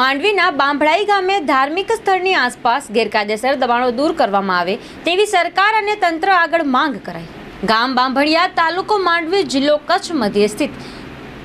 માંડવીના બાંભળાઈ ગામે ધાર્મિક સ્થળની આસપાસ ગેરકાયદેસર દબાણો દૂર કરવામાં આવે તેવી સરકાર અને તંત્ર આગળ માંગ કરાઈ. ગામ બાંભળિયા તાલુકો માંડવી જિલ્લો કચ્છ મધ્ય સ્થિત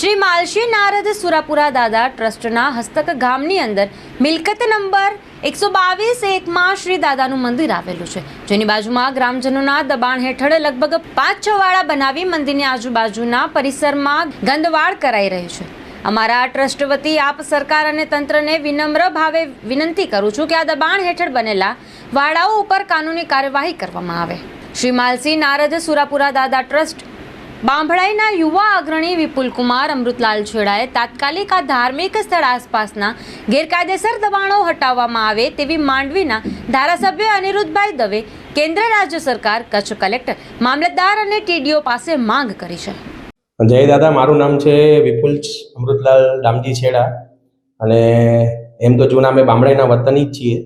શ્રી માલશી નારદ સુરાપુરા દાદા ટ્રસ્ટના હસ્તક ગામની અંદર મિલકત નંબર એકસો બાવીસ એકમાં શ્રી દાદાનું મંદિર આવેલું છે, જેની બાજુમાં ગ્રામજનોના દબાણ હેઠળ લગભગ પાંચ છ વાળા બનાવી મંદિરની આજુબાજુના પરિસરમાં ગંદવાડ કરાઈ રહ્યું છે. અમારા ટ્રસ્ટ વતી આપ સરકાર અને તંત્રને વિનમ્ર ભાવે વિનંતી કરું છું કે આ દબાણ હેઠળ બનેલા વાડાઓ ઉપર કાનૂની કાર્યવાહી કરવામાં આવે. શ્રી માલસિંહ નારદ સુરાપુરા દાદા ટ્રસ્ટ, બાંભળાઈના યુવા અગ્રણી વિપુલ કુમાર, અમૃતલાલ છેડાએ તાત્કાલિક આ ધાર્મિક સ્થળ આસપાસના ગેરકાયદેસર દબાણો હટાવવામાં આવે તેવી માંડવીના ધારાસભ્ય અનિરુદ્ધભાઈ દવે કેન્દ્ર રાજ્ય સરકાર, કચ્છ કલેક્ટર, મામલતદાર અને ટીડીઓ પાસે માંગ કરી છે. જય દાદા મારું નામ છે વિપુલ અમૃતલાલ રામજી છેડા. અને એમ તો જૂના અમે બામણાઈના વતની જ છીએ.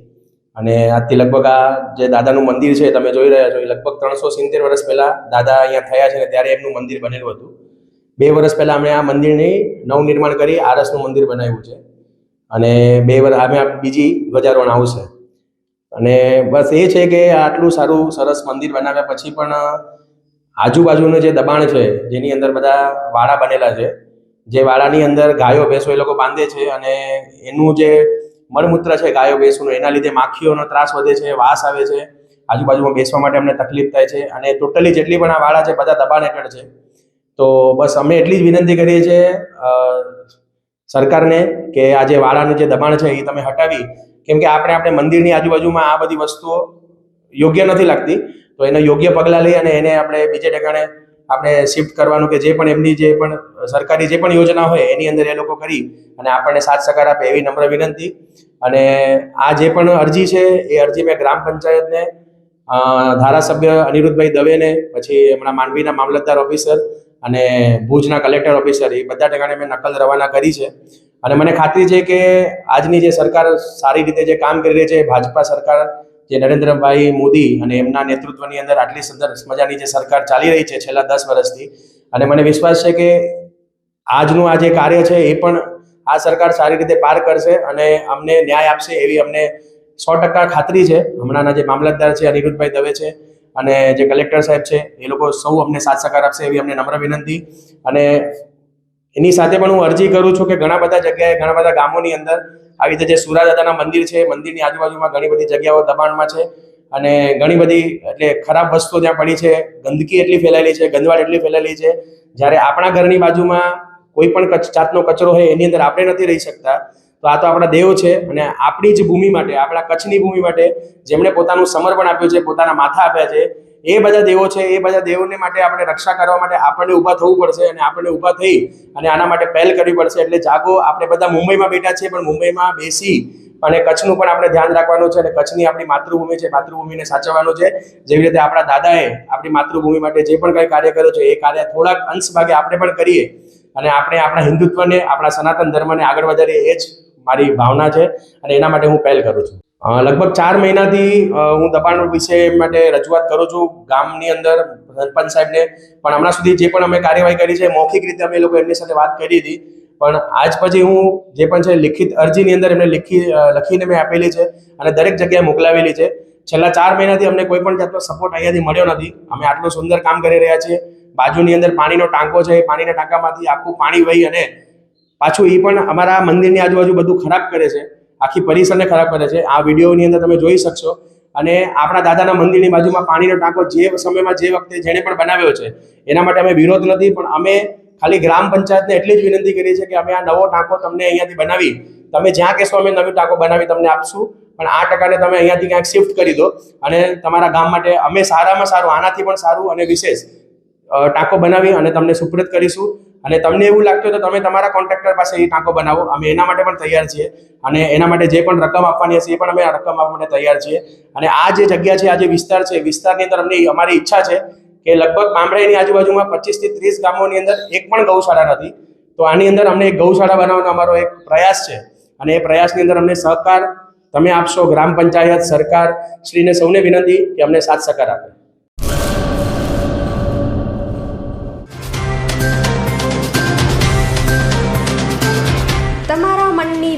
અને આજથી લગભગ આ જે દાદાનું મંદિર છે તમે જોઈ રહ્યા છો, એ લગભગ ત્રણસો સિત્તેર વર્ષ પહેલા દાદા અહીંયા થયા છે ને ત્યારે એમનું મંદિર બનેલું હતું. બે વર્ષ પહેલા અમે આ મંદિરની નવનિર્માણ કરી, આરસનું મંદિર બનાવ્યું છે. અને બે વર્ષ અમે બીજી ધ્વજારોહણ આવશે. અને બસ એ છે કે આટલું સારું, સરસ મંદિર બનાવ્યા પછી પણ આજુબાજુનું જે દબાણ છે, જેની અંદર બધા વાડા બનેલા છે, જે વાળાની અંદર ગાયો, ભેંસો એ લોકો બાંધે છે અને એનું જે મળમૂત્ર છે, ગાયો, ભેંસોનું, એના લીધે માખીઓનો ત્રાસ વધે છે, વાસ આવે છે, આજુબાજુમાં બેસવા માટે અમને તકલીફ થાય છે અને ટોટલી જેટલી પણ આ વાળા છે, બધા દબાણ હેઠળ છે. તો બસ અમે એટલી જ વિનંતી કરીએ છીએ સરકારને કે આ જે વાળાનું જે દબાણ છે, એ તમે હટાવી. કેમ કે આપણે આપણે મંદિરની આજુબાજુમાં આ બધી વસ્તુઓ યોગ્ય નથી લાગતી. તો એને યોગ્ય પગલાં લઈ અને એને આપણે બીજે ઠેકાણે આપણે શિફ્ટ કરવાનું કે જે પણ એમની જે પણ સરકારી જે પણ યોજના હોય એની અંદર એ લોકો કરી અને આપણને સાથ સહકાર આપે એવી નમ્ર વિનંતી. અને આ જે પણ અરજી છે એ અરજી મેં ગ્રામ પંચાયતને ધારાસભ્ય અનિરુદ્ધભાઈ દવેને, પછી હમણાં માંડવીના મામલતદાર ઓફિસર અને ભુજના કલેક્ટર ઓફિસર, એ બધા ઠેકાણે મેં નકલ રવાના કરી છે. અને મને ખાતરી છે કે આજની જે સરકાર સારી રીતે જે કામ કરી રહી છે, ભાજપા સરકાર જે નરેન્દ્રભાઈ મોદી અને એમના નેતૃત્વની અંદર આટલી સુંદર મજાની જે સરકાર ચાલી રહી છે છેલ્લા દસ વર્ષથી. અને મને વિશ્વાસ છે કે આજનું આ જે કાર્ય છે એ પણ આ સરકાર સારી રીતે પાર કરશે અને અમને ન્યાય આપશે એવી અમને સો ટકા ખાતરી છે. હમણાંના જે મામલતદાર છે અનિરુદ્ધભાઈ દવે છે અને જે કલેક્ટર સાહેબ છે, એ લોકો સૌ અમને સાથ સહકાર આપશે એવી અમને નમ્ર વિનંતી. અને એની સાથે પણ હું અરજી કરું છું કે ઘણા બધા જગ્યાએ, ઘણા બધા ગામોની અંદર આવી રીતે જે સુરાદાદાના મંદિર છે, મંદિરની આજુબાજુમાં ઘણી બધી જગ્યાઓ દબાણમાં છે અને ઘણી બધી એટલે ખરાબ વસ્તુઓ ત્યાં પડી છે, ગંદકી એટલી ફેલાયેલી છે ગંદવાડ એટલી ફેલાયેલી છે. જ્યારે આપણા ઘરની બાજુમાં કોઈ પણ જાતનો કચરો હોય, એની અંદર આપણે નથી રહી શકતા. તો આ તો આપણા દેવ છે અને આપણી જ ભૂમિ માટે, આપણા કચ્છની ભૂમિ માટે જેમણે પોતાનું સમર્પણ આપ્યું છે, પોતાના માથા આપ્યા છે એ બધા દેવો છે, એ બધા દેવોને માટે આપણે રક્ષા કરવા માટે આપણને ઊભા થવું પડશે અને આપણને ઊભા થઈ અને આના માટે પહેલ કરવી પડશે. એટલે જાગો, આપણે બધા મુંબઈમાં બેઠા છીએ, પણ મુંબઈમાં બેસી અને કચ્છનું પણ આપણે ધ્યાન રાખવાનું છે અને કચ્છની આપણી માતૃભૂમિ છે, માતૃભૂમિને સાચવવાનું છે. જેવી રીતે આપણા દાદાએ આપણી માતૃભૂમિ માટે જે પણ કંઈ કાર્ય કર્યું છે, એ કાર્ય થોડાક અંશ ભાગે આપણે પણ કરીએ અને આપણે આપણા હિન્દુત્વને, આપણા સનાતન ધર્મને આગળ વધારીએ, એ જ મારી ભાવના છે અને એના માટે હું પહેલ કરું છું. લગભગ ચાર મહિનાથી હું દબાણ વિશે માટે રજૂઆત કરું છું ગામની અંદર, સરપંચ સાહેબને. પણ હમણાં સુધી જે પણ અમે કાર્યવાહી કરી છે, મૌખિક રીતે અમે લોકો એમની સાથે વાત કરી હતી. પણ આજ પછી હું જે પણ છે, લિખિત અરજીની અંદર એમને લખી લખીને મેં આપેલી છે અને દરેક જગ્યાએ મોકલાવેલી છે. છેલ્લા ચાર મહિનાથી અમને કોઈ પણ જાતનો સપોર્ટ અહીંયાથી મળ્યો નથી. અમે આટલું સુંદર કામ કરી રહ્યા છીએ. બાજુની અંદર પાણીનો ટાંકો છે, એ પાણીના ટાંકામાંથી આખું પાણી વહી અને પાછું એ પણ અમારા મંદિરની આજુબાજુ બધું ખરાબ કરે છે. આખી પરિસરને ખરાબ કરે છે. આ વિડીયોની અંદર તમે જોઈ શકશો. અને આપણા દાદાના મંદિરની બાજુમાં પાણીનો ટાંકો જે સમયમાં જે વખતે જેણે પણ બનાવ્યો છે, એના માટે અમે વિરોધ નથી, પણ અમે ખાલી ગ્રામ પંચાયતને એટલી જ વિનંતી કરી છે કે અમે આ નવો ટાંકો તમને અહીંયાથી બનાવી, તમે જ્યાં કહેશો અમે નવી ટાંકો બનાવી તમને આપશું, પણ આ ટકાને તમે અહીંયાથી ક્યાંક શિફ્ટ કરી દો. અને તમારા ગામ માટે અમે સારામાં સારું, આનાથી પણ સારું અને વિશેષ ટાંકો બનાવી અને તમને સુપ્રત કરીશું. અને તમને એવું લાગતું હોય તો તમે તમારા કોન્ટ્રાક્ટર પાસે એ ટાંકો બનાવો. અમે એના માટે પણ તૈયાર છીએ અને એના માટે જે પણ રકમ આપવાની હશે એ પણ અમે રકમ આપવા માટે તૈયાર છીએ. અને આ જે જગ્યા છે, આ જે વિસ્તાર છે, વિસ્તારની અંદર અમને અમારી ઈચ્છા છે કે લગભગ બામણાઈની આજુબાજુમાં પચીસથી ત્રીસ ગામોની અંદર એક પણ ગૌશાળા નથી. તો આની અંદર અમને એક ગૌશાળા બનાવવાનો અમારો એક પ્રયાસ છે. અને એ પ્રયાસની અંદર અમને સહકાર તમે આપશો. ગ્રામ પંચાયત, સરકાર, શ્રીને સૌને વિનંતી કે અમને સાથ સહકાર આપે.